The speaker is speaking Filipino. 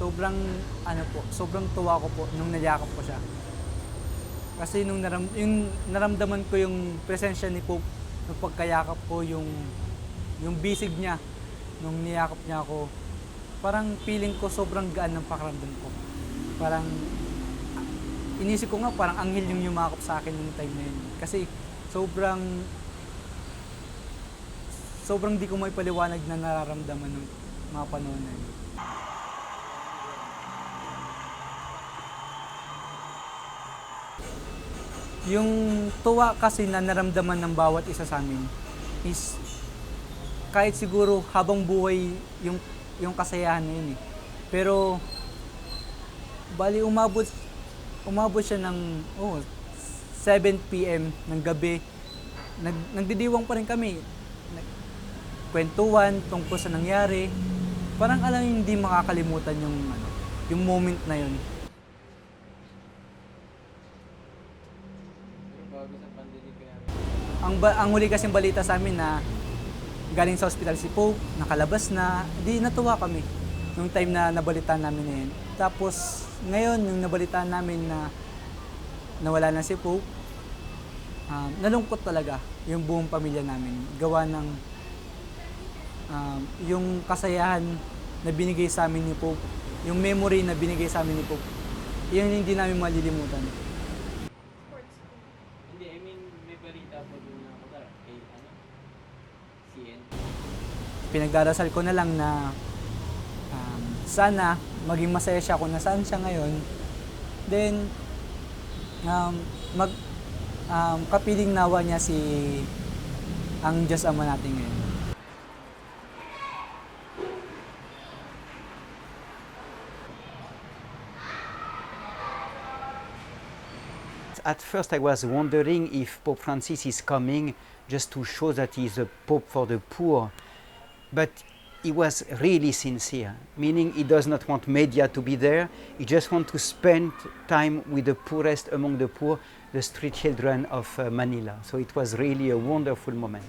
sobrang, ano po, sobrang tuwa ko po nung nayakap ko siya. Kasi nung naram, yung naramdaman ko yung presensya ni Pope, nung pagkayakap ko, yung, yung bisig niya, nung niyakap niya ako, parang feeling ko sobrang gaan ng pakiramdam ko. Parang, inisip ko nga parang anghel yung yumakap sa akin nung time na yun. Kasi sobrang, sobrang di ko may paliwanag na nararamdaman ng mga panahon na yun. Yung tuwa kasi na naramdaman ng bawat isa sa amin is kahit siguro habang buhay yung yung kasayahan na yun eh. Pero bali umabot umabot siya ng oh, 7 PM ng gabi. Nag, nagdidiwang pa rin kami. Nag, kwentuhan tungkol sa nangyari. Parang alam hindi makakalimutan yung ano, yung moment na yun. Ang, ba, ang huli kasing balita sa amin na galing sa ospital si Pope, nakalabas na, di natuwa kami nung time na nabalitaan namin na yun. Tapos ngayon, yung nabalitaan namin na nawala na si Pope, um, nalungkot talaga yung buong pamilya namin. Gawa ng um, yung kasayahan na binigay sa amin ni Pope, yung memory na binigay sa amin ni Pope, yun hindi namin malilimutan. May balita po doon na ako ano, CN. pinagdarasal ko na lang na um, sana maging masaya siya kung nasaan siya ngayon. Then, um, mag, um, kapiling nawa niya si ang Diyos Ama natin ngayon. At first, I was wondering if Pope Francis is coming just to show that he is a Pope for the poor. But he was really sincere, meaning he does not want media to be there. He just wants to spend time with the poorest among the poor, the street children of uh, Manila. So it was really a wonderful moment.